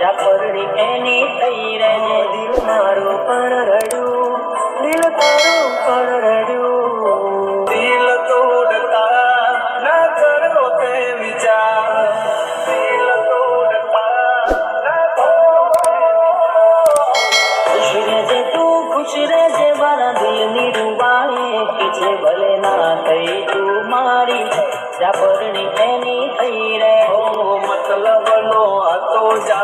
ચાપરડી એની થઈ રે દિલ મારું પણ રડ્યું દિલ તારું પણ રડ્યું. દિલ તો ના કરો તે વિચાર. દિલ ખુશ રહેજે તું ખુશ રહેજે મારા દિલની રૂબાણી કે છે ભલે ના થઈ તું મારી. ચાપરડી એની થઈ રે મતલબ નો હતો જા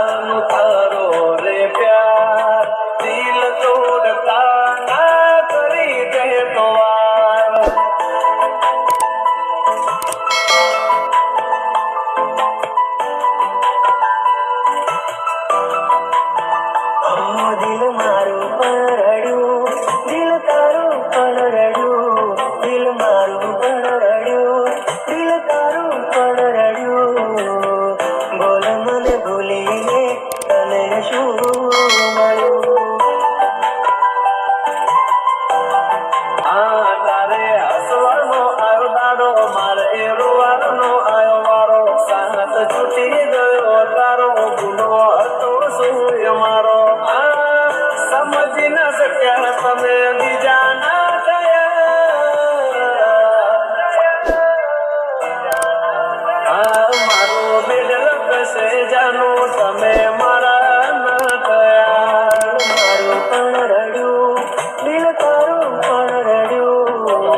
દિલ મારું પણ રડ્યું દિલ તારું પણ રડ્યું દિલ મારું પણ રડ્યું દિલ તારું પણ રડ્યું બોલ મને ભૂલીને તને શું મળ્યું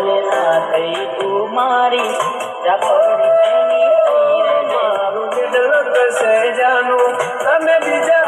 તું મારી સફળ તેની સૈરજા સજાનું તમે બીજા